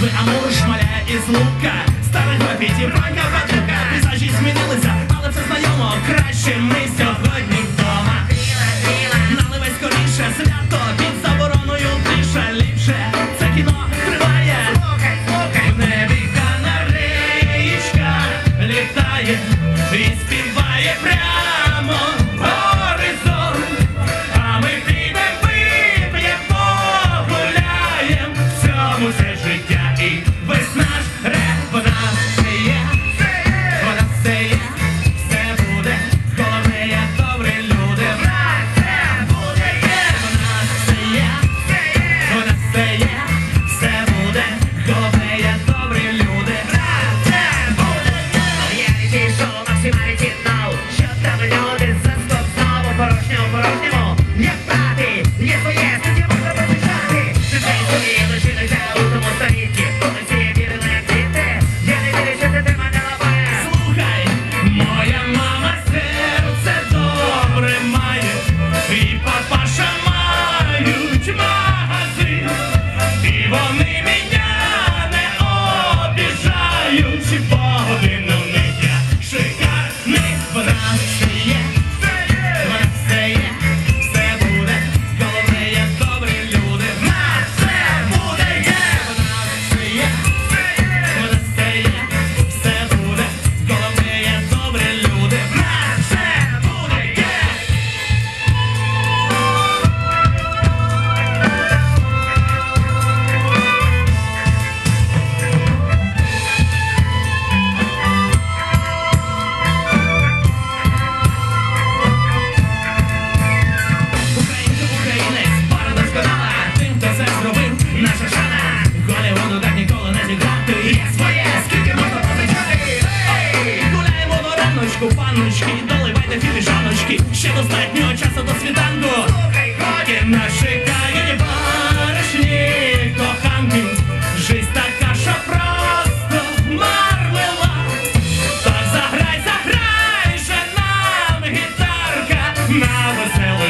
Ви амур, шмаля із лука. Старих графіті, панка, патука Пейзажі змінилися, але все знайомо Краще ми сьогодні вдома Наливай скоріше, свято під забороною тиша ліпше Це кіно триває В небі канареїчка літає життя і весна ж реп, вона все є, вона все є, все буде, головне є добрі люди. Вона все буде вона все є, вона все є, все буде, головне є добрі люди. Все буде є. Реаліті шоу максималіті нау Що там люди за стоп знову порожньо водичку, панночки, доливайте філіжаночки, ще достатньо часу до світанку. Потім на чекає баришні, коханки, жизнь така, що просто мармелад. Так заграй, заграй, же нам гітарка на веселий.